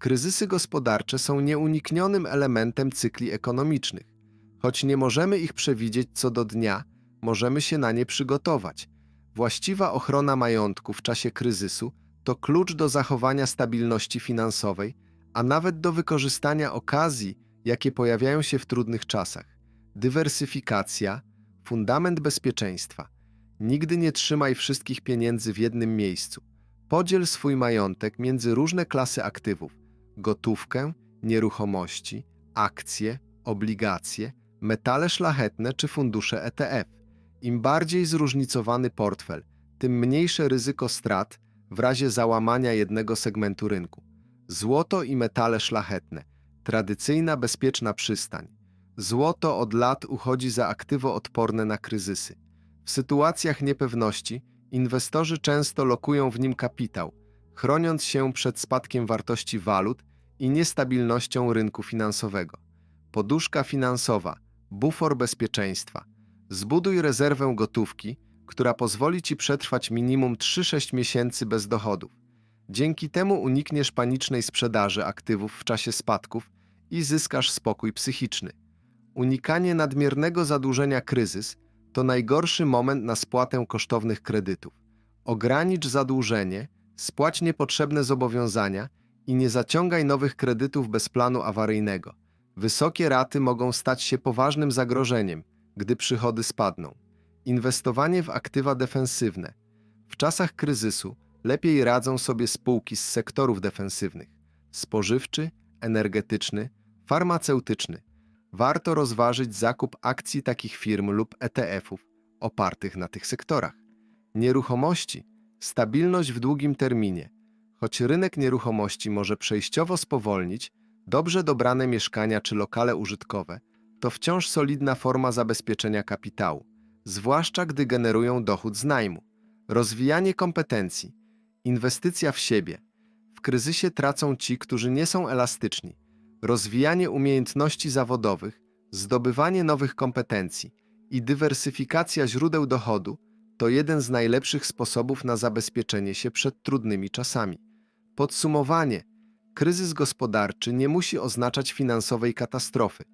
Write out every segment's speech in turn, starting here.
Kryzysy gospodarcze są nieuniknionym elementem cykli ekonomicznych. Choć nie możemy ich przewidzieć co do dnia, możemy się na nie przygotować. Właściwa ochrona majątku w czasie kryzysu to klucz do zachowania stabilności finansowej, a nawet do wykorzystania okazji, jakie pojawiają się w trudnych czasach. Dywersyfikacja, fundament bezpieczeństwa. Nigdy nie trzymaj wszystkich pieniędzy w jednym miejscu. Podziel swój majątek między różne klasy aktywów: gotówkę, nieruchomości, akcje, obligacje, metale szlachetne czy fundusze ETF. Im bardziej zróżnicowany portfel, tym mniejsze ryzyko strat w razie załamania jednego segmentu rynku. Złoto i metale szlachetne tradycyjna bezpieczna przystań. Złoto od lat uchodzi za aktywo odporne na kryzysy. W sytuacjach niepewności inwestorzy często lokują w nim kapitał, chroniąc się przed spadkiem wartości walut i niestabilnością rynku finansowego. Poduszka finansowa, bufor bezpieczeństwa. Zbuduj rezerwę gotówki, która pozwoli ci przetrwać minimum 3-6 miesięcy bez dochodów. Dzięki temu unikniesz panicznej sprzedaży aktywów w czasie spadków i zyskasz spokój psychiczny. Unikanie nadmiernego zadłużenia kryzys to najgorszy moment na spłatę kosztownych kredytów. Ogranicz zadłużenie, spłać niepotrzebne zobowiązania i nie zaciągaj nowych kredytów bez planu awaryjnego. Wysokie raty mogą stać się poważnym zagrożeniem, gdy przychody spadną. Inwestowanie w aktywa defensywne. W czasach kryzysu lepiej radzą sobie spółki z sektorów defensywnych: spożywczy, energetyczny, farmaceutyczny. Warto rozważyć zakup akcji takich firm lub ETF-ów opartych na tych sektorach. Nieruchomości stabilność w długim terminie. Choć rynek nieruchomości może przejściowo spowolnić, dobrze dobrane mieszkania czy lokale użytkowe to wciąż solidna forma zabezpieczenia kapitału, zwłaszcza gdy generują dochód z najmu. Rozwijanie kompetencji, inwestycja w siebie. W kryzysie tracą ci, którzy nie są elastyczni. Rozwijanie umiejętności zawodowych, zdobywanie nowych kompetencji i dywersyfikacja źródeł dochodu to jeden z najlepszych sposobów na zabezpieczenie się przed trudnymi czasami. Podsumowanie: kryzys gospodarczy nie musi oznaczać finansowej katastrofy.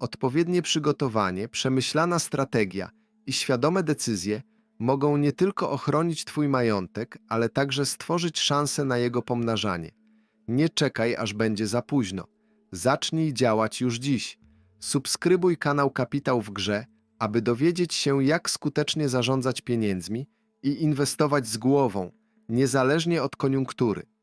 Odpowiednie przygotowanie, przemyślana strategia i świadome decyzje mogą nie tylko ochronić Twój majątek, ale także stworzyć szansę na jego pomnażanie. Nie czekaj, aż będzie za późno. Zacznij działać już dziś. Subskrybuj kanał Kapitał w Grze, aby dowiedzieć się, jak skutecznie zarządzać pieniędzmi i inwestować z głową, niezależnie od koniunktury.